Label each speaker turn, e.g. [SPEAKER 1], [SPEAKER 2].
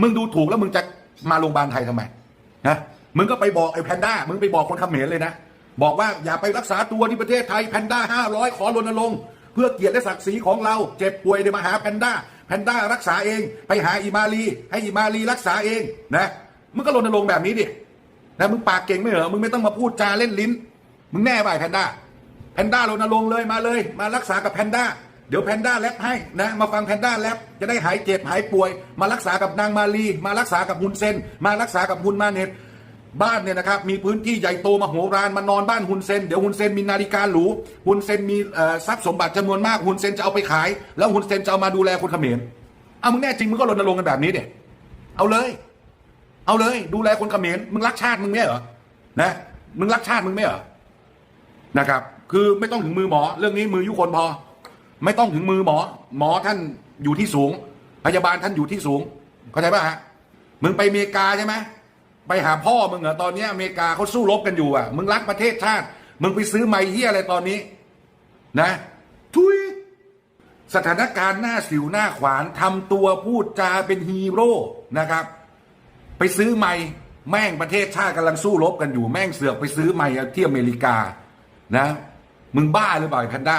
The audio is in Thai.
[SPEAKER 1] มึงดูถูกแล้วมึงจะมาโรงพยาบาลไทยทำไมนะมึงก็ไปบอกไอ้แพนด้ามึงไปบอกคนเขมรเลยนะบอกว่าอย่าไปรักษาตัวที่ประเทศไทยแพนด้าห้าร้อยขอรณรงค์เพื่อเกียรติและศักดิ์ศรีของเรา เจ็บป่วยเดี๋ยวมาหาแพนด้าแพนด้ารักษาเอง ไปหาอิมาลีให้อิมาลีรักษาเองนะมึงก็รณรงค์แบบนี้ดินะมึงปากเก่งไม่เหรอมึงไม่ต้องมาพูดจาเล่นลิ้น มึงแน่ไปแพนด้าแพนด้ารณรงค์เลยมาเลย มารักษากับแพนด้า เดี๋ยวแพนด้าแรปให้นะมาฟังแพนด้าแรปจะได้หายเจ็บหายป่วย มารักษากับนางมาลี มารักษากับฮุนเซน มารักษากับฮุนมาเน็ตบ้านเนี่ยนะครับมีพื้นที่ใหญ่โตมโหฬารมานอนบ้านฮุนเซนเดี๋ยวฮุนเซนมีนาฬิกาหรูฮุนเซนมีทรัพย์สมบัติจำนวนมากฮุนเซนจะเอาไปขาย แล้วฮุนเซนจะเอามาดูแลคนเขมรเอามึงแน่จริงมึงก็รณรงค์กันแบบนี้เด็เอาเลย เอาเลย ดูแลคนเขมรมึงรักชาติมึงไม่เหรอนะมึงรักชาติมึงไม่เหรอนะครับ คือไม่ต้องถึงมือหมอ เรื่องนี้มือยุคนพอ ไม่ต้องถึงมือหมอ หมอท่านอยู่ที่สูง พยาบาลท่านอยู่ที่สูง เข้าใจป่ะฮะมึงไปอเมริกาใช่ไหมไปหาพ่อมึงเหรอตอนนี้อเมริกาเขาสู้รบกันอยู่อะ มึงรักประเทศชาติ มึงไปซื้อไม้เฮียอะไรตอนนี้ นะทุยสถานการณ์หน้าสิวหน้าขวานทำตัวพูดจาเป็นฮีโร่นะครับ ไปซื้อไม้แม่งประเทศชาติกำลังสู้รบกันอยู่แม่งเสือกไปซื้อไม้ที่อเมริกา นะ มึงบ้าหรือเปล่าไอ้แพนด้า